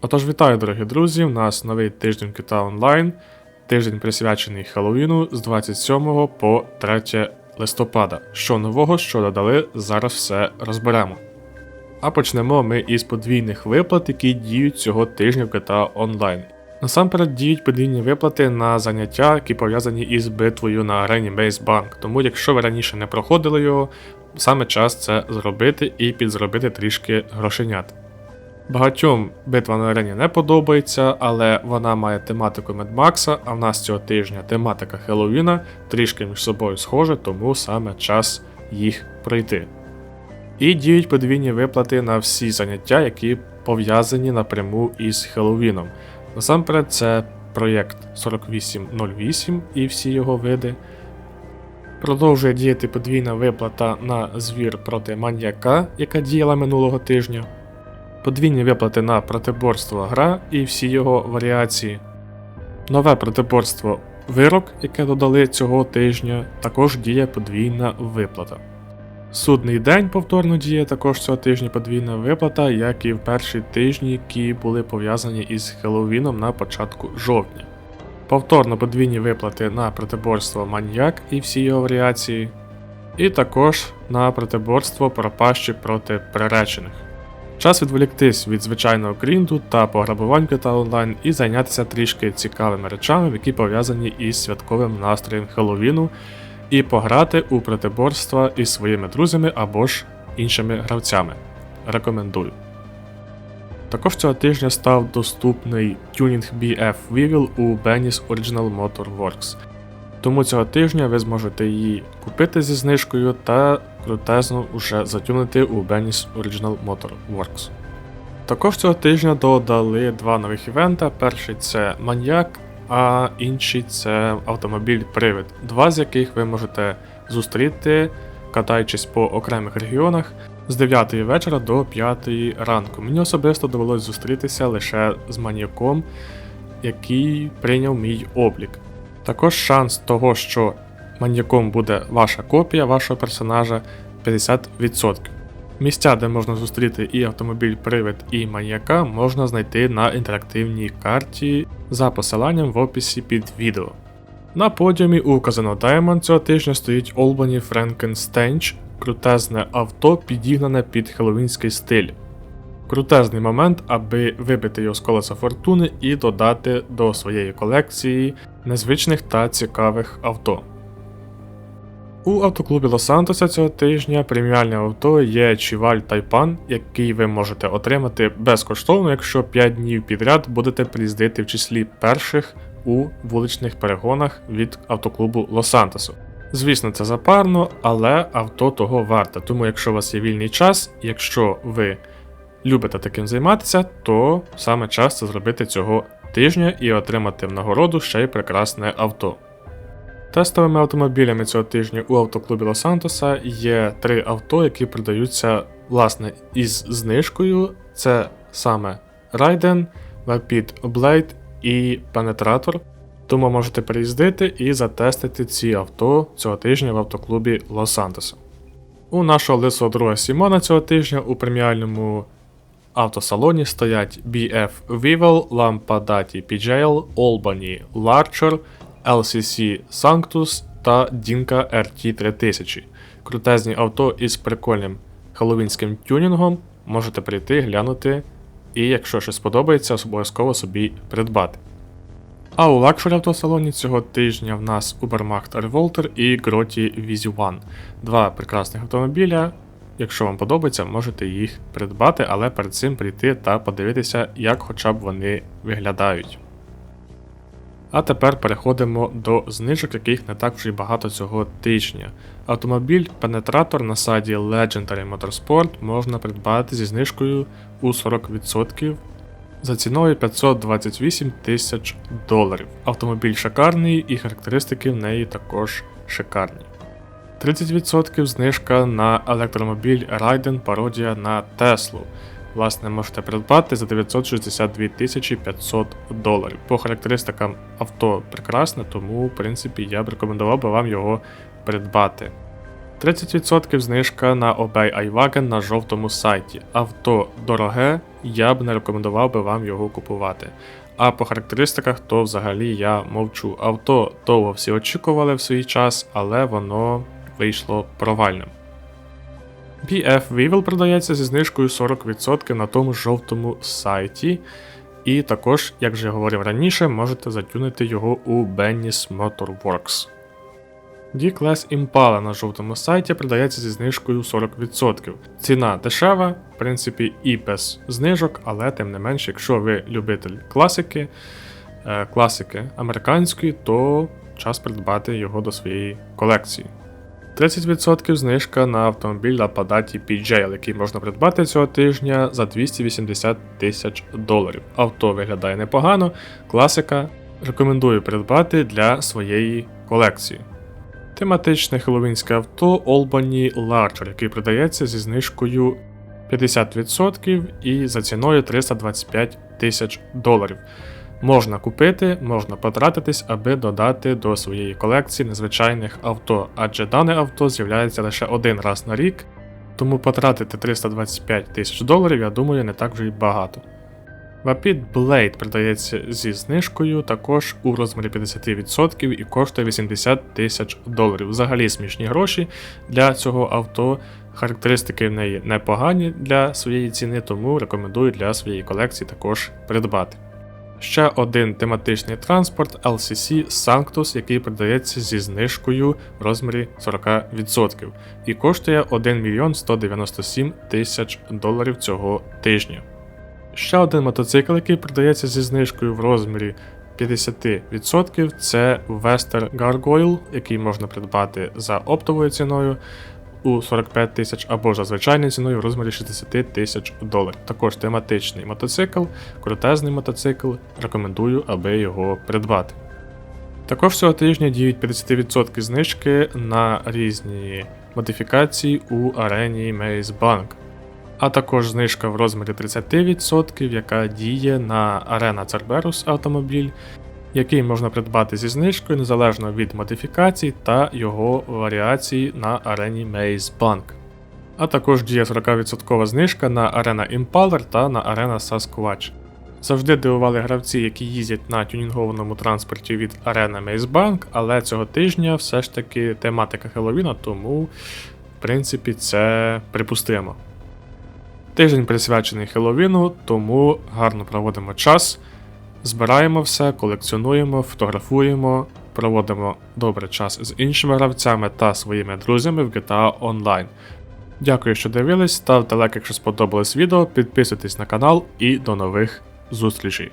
Отож, вітаю, дорогі друзі! У нас новий тиждень Кита онлайн. Тиждень присвячений Хеллоуіну з 27 по 3 листопада. Що нового, що додали, зараз все розберемо. А почнемо ми із подвійних виплат, які діють цього тижня в GTA онлайн. Насамперед діють подвійні виплати на заняття, які пов'язані із битвою на арені Base Bank. Тому, якщо ви раніше не проходили його, саме час це зробити і підзробити трішки грошенят. Багатьом битва на арені не подобається, але вона має тематику Медмакса, а в нас цього тижня тематика Хеллоуіна трішки між собою схожа, тому саме час їх пройти. І діють подвійні виплати на всі заняття, які пов'язані напряму із Хеллоуіном. Насамперед, це проєкт 4808 і всі його види. Продовжує діяти подвійна виплата на звір проти маньяка, яка діяла минулого тижня подвійні виплати на протиборство гра і всі його варіації. Нове протиборство вирок, яке додали цього тижня, також діє подвійна виплата. Судний день повторно діє також цього тижня подвійна виплата, як і в перші тижні, які були пов'язані із Хеллоуіном на початку жовтня. Повторно подвійні виплати на протиборство маньяк і всі його варіації, і також на протиборство пропащі проти приречених. Час відволіктись від звичайного грінду та пограбувань та онлайн і зайнятися трішки цікавими речами, які пов'язані із святковим настроєм Хеллоуіну, і пограти у протиборства із своїми друзями або ж іншими гравцями. Рекомендую. Також цього тижня став доступний тюнінг BF Weevil у Benny's Original Motor Works. Тому цього тижня ви зможете її купити зі знижкою та крутезно вже затюнити у Benny's Original Motor Works. Також цього тижня додали два нових івента. Перший це маньяк, а інший це автомобіль-привид, два з яких ви можете зустріти, катаючись по окремих регіонах з 9 вечора до 5 ранку. Мені особисто довелось зустрітися лише з маньяком, який прийняв мій облік. Також шанс того, що маньяком буде ваша копія вашого персонажа 50%. Місця, де можна зустріти і автомобіль-привид, і маньяка, можна знайти на інтерактивній карті за посиланням в описі під відео. На подіумі у Казино Diamond цього тижня стоїть Олбані Frankenstench, крутезне авто, підігнане під хеллоуінський стиль. Крутезний момент, аби вибити його з колеса фортуни і додати до своєї колекції незвичних та цікавих авто. У автоклубі Лос-Сантоса цього тижня преміальне авто є Чіваль Тайпан, який ви можете отримати безкоштовно, якщо 5 днів підряд будете приїздити в числі перших у вуличних перегонах від автоклубу Лос-Сантосу. Звісно, це запарно, але авто того варте. Тому, якщо у вас є вільний час, якщо ви любите таким займатися, то саме час це зробити цього тижня і отримати в нагороду ще й прекрасне авто. Тестовими автомобілями цього тижня у автоклубі Лос-Сантоса є три авто, які продаються власне із знижкою. Це саме Raiden, Rapid Blade і Penetrator. Тому можете приїздити і затестити ці авто цього тижня в автоклубі Лос-Сантоса. У нашого лисого друга Сімона цього тижня у преміальному автосалоні стоять BF Vival, Lampadati PJL, Albany Larcher, LCC Sanctus та Dinka RT 3000. Крутезні авто із прикольним хеллоуінським тюнінгом. Можете прийти, глянути, і якщо щось сподобається, обов'язково собі придбати. А у лакшері автосалоні цього тижня в нас Ubermacht Revolter і Groti Vizi One. Два прекрасних автомобіля. Якщо вам подобається, можете їх придбати, але перед цим прийти та подивитися, як хоча б вони виглядають. А тепер переходимо до знижок, яких не так вже й багато цього тижня. Автомобіль Пенетратор на сайті Legendary Motorsport можна придбати зі знижкою у 40% за ціною 528 тисяч доларів. Автомобіль шикарний і характеристики в неї також шикарні. 30% знижка на електромобіль Raiden пародія на Теслу. Власне, можете придбати за 962 500 доларів. По характеристикам авто прекрасне, тому, в принципі, я б рекомендував би вам його придбати. 30% знижка на Obey iWagon на жовтому сайті. Авто дороге, я б не рекомендував би вам його купувати. А по характеристиках, то взагалі я мовчу. Авто довго всі очікували в свій час, але воно вийшло провальним. BF Weevil продається зі знижкою 40% на тому жовтому сайті. І також, як вже говорив раніше, можете затюнити його у Benny's Motorworks. D-Class Impala на жовтому сайті продається зі знижкою 40%. Ціна дешева, в принципі, і без знижок, але тим не менш, якщо ви любитель класики, е, класики американської, то час придбати його до своєї колекції. 30% знижка на автомобіль Ладаті PJL, який можна придбати цього тижня за 280 тисяч доларів. Авто виглядає непогано, класика. Рекомендую придбати для своєї колекції. Тематичне хеллоуінське авто Albany Larger, який продається зі знижкою 50% і за ціною 325 тисяч доларів. Можна купити, можна потратитись, аби додати до своєї колекції незвичайних авто, адже дане авто з'являється лише один раз на рік, тому потратити 325 тисяч доларів, я думаю, не так вже й багато. Vapid Blade продається зі знижкою також у розмірі 50% і коштує 80 тисяч доларів. Взагалі смішні гроші для цього авто. Характеристики в неї непогані для своєї ціни, тому рекомендую для своєї колекції також придбати. Ще один тематичний транспорт LCC Sanctus, який продається зі знижкою в розмірі 40% і коштує 1 мільйон 197 тисяч доларів цього тижня. Ще один мотоцикл, який продається зі знижкою в розмірі 50%, це Wester Gargoyle, який можна придбати за оптовою ціною у 45 тисяч або за звичайною ціною в розмірі 60 тисяч доларів. Також тематичний мотоцикл, крутезний мотоцикл. Рекомендую, аби його придбати. Також цього тижня діють 50% знижки на різні модифікації у арені Maze Bank. А також знижка в розмірі 30%, яка діє на Arena Cerberus автомобіль, який можна придбати зі знижкою незалежно від модифікацій та його варіацій на арені Maze Bank. А також діє 40% знижка на Arena Impaler та на Arena Sasquatch. Завжди дивували гравці, які їздять на тюнінгованому транспорті від Maze Bank, але цього тижня все ж таки тематика Хеллоуіна, тому в принципі це припустимо. Тиждень присвячений Хеллоуіну, тому гарно проводимо час. Збираємо все, колекціонуємо, фотографуємо, проводимо добрий час з іншими гравцями та своїми друзями в GTA Online. Дякую, що дивились, ставте лайк, якщо сподобалось відео, підписуйтесь на канал і до нових зустрічей.